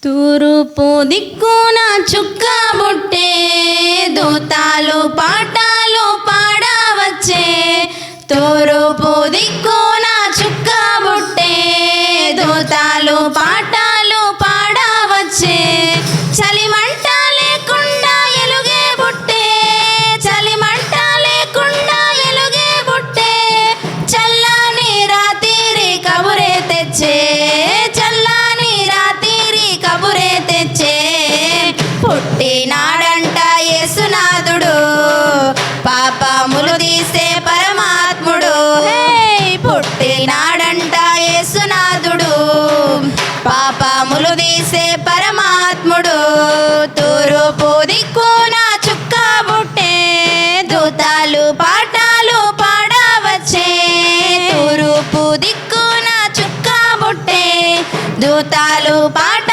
తూరుపు దిక్కున చుక్క బుట్టే దూతాలు పాటాలు పాడవచ్చే. తూరుపు దిక్కున పాటాలు పాడవచ్చే. తూరుపు దిక్కున చుక్క బుట్టే. దూతాలు పాట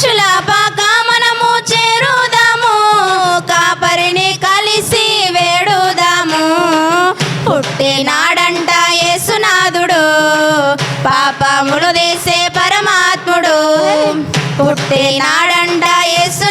పశుల పాకామనము చేరుదాము కాపరిని కలిసి వేడుదాము. పుట్టినాడంట యేసునాథుడు పాపములు దేశే పరమాత్ముడు. పుట్టినాడంట యేసు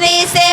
dice